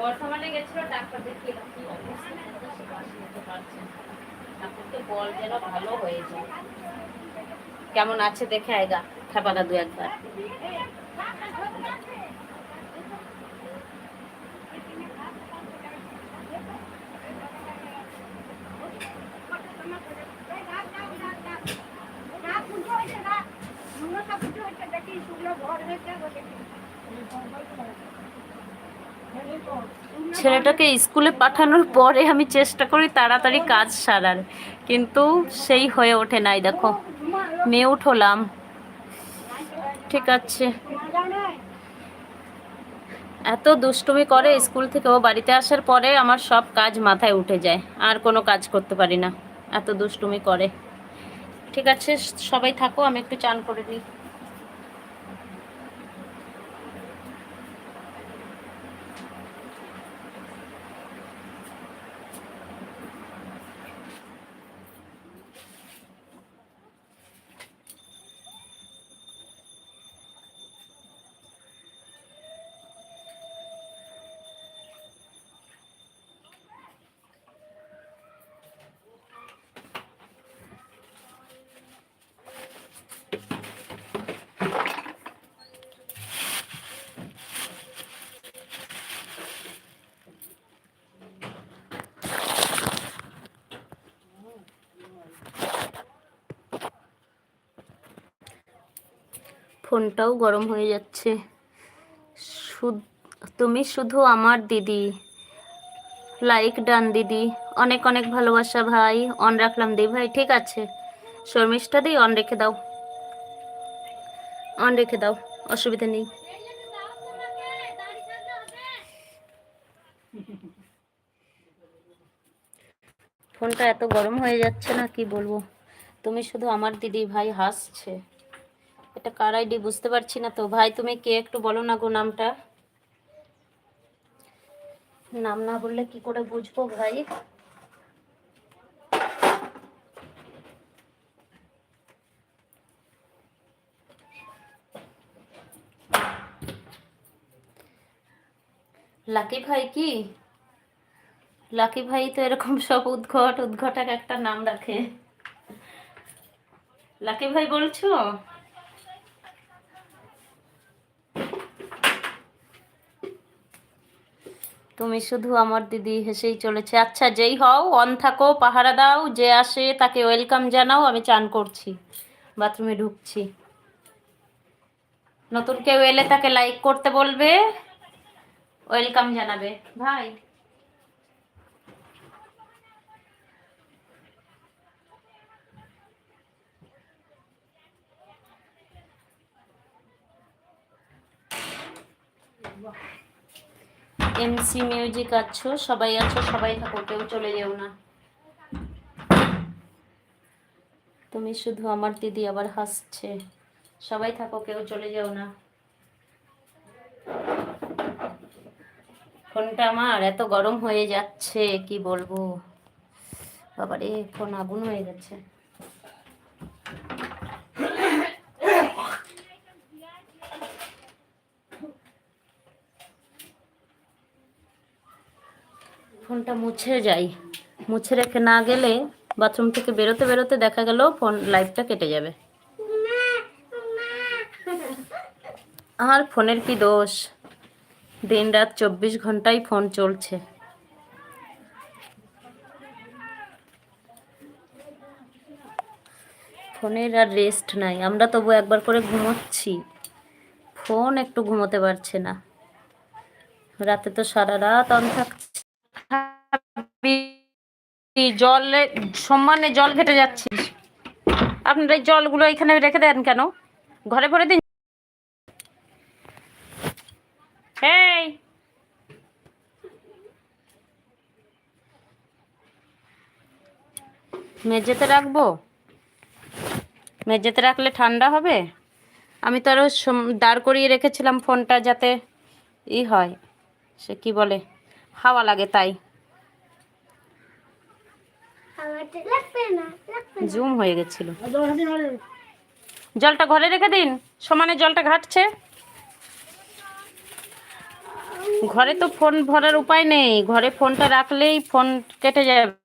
বর্তমানে গেছিল ডাক্তার কি অবস্থা। পারছে বল যেন ভালো হয়ে যায়। কেমন আছে দেখে আয়গা খেপাদা দু একবার। ছেলেটাকে স্কুলে পাঠানোর পরে আমি চেষ্টা করি তাড়াতাড়ি কাজ সারার, কিন্তু সেই হয়ে ওঠে নাই, দেখো। মিউট হলাম ঠিক আছে। এত দুষ্টুমি করে স্কুল থেকে ও বাড়িতে আসার পরে আমার সব কাজ মাথায় উঠে যায়, আর কোনো কাজ করতে পারি না। এত দুষ্টুমি করে। ঠিক আছে, সবাই থাকো, আমি একটু চান করে দিই ফোনটাও গরম হয়ে যাচ্ছে। তুমি শুধু আমার দিদি। লাইক ডান দিদি। অনেক অনেক ভালোবাসা ভাই। অন রাখলাম দি ভাই, ঠিক আছে। শর্মিষ্ঠা দি অন রেখে দাও। অন রেখে দাও, অসুবিধা নেই। ফোনটা এত গরম হয়ে যাচ্ছে না, কি বলব? তুমি শুধু আমার দিদি ভাই, হাসছে। এটা কার আইডি বুঝতে পারছি না তো। ভাই, তুমি কে একটু বলো না গো নামটা? নাম না বললে কি করে বুঝব ভাই? লাকি ভাই কি? লাকি ভাই তো এরকম সব উদ্ঘট উদ্ঘট একটা নাম রাখে। লাকি ভাই বলছো? তুমি শুধু আমার দিদি হেসেই চলেছে। আচ্ছা যেই হও, অন থাকো, পাহারা দাও, যে আসে তাকে ওয়েলকাম জানাও, আমি চান করছি, বাথরুমে ঢুকছি। নতুন কেউ এলে তাকে লাইক করতে বলবে, ওয়েলকাম জানাবে। ভাই। এমসি মিউজিক আছো, সবাই আছো, সবাই থাকো, কেউ চলে যেও না। তুমি শুধু আমার দিদি আবার হাসছে। সবাই থাকো, কেউ চলে যেও না। ফোনটা আমার, এত গরম হয়ে যাচ্ছে, কি বলব? বাবারে, ফোন আগুন হয়ে গেছে। ফোনটা মুছে যাই। মুছে রেখে না গেলে বাথরুম থেকে বেরোতে বেরোতে দেখা গেল ফোন লাইফটা কেটে যাবে। আর ফোনের কি দোষ? দিন রাত চব্বিশ ঘন্টাই ফোন চলছে। ফোনের আর রেস্ট নাই। আমরা তবু একবার করে ঘুমোচ্ছি। ফোন একটু ঘুমোতে পারছে না। রাতে তো সারা রাত অন থাকছে জলে সমানে জল ঘেটে যাচ্ছিস। আপনারা এই জলগুলো এখানে রেখে দেন কেন? ঘরে ভরে দিন। এই! মেঝেতে রাখব? মেঝেতে রাখলে ঠান্ডা হবে? আমি তো আরও দাঁড় করিয়ে রেখেছিলাম ফোনটা যাতে ই হয়। সে কি বলে? হাওয়া লাগে তাই। জুম হয়ে গেছিল। জলটা ঘরে রেখে দিন সমানে জলটা ঘাটছে। ঘরে তো ফোন ভরার উপায় নেই ঘরে ফোনটা রাখলেই ফোন কেটে যাবে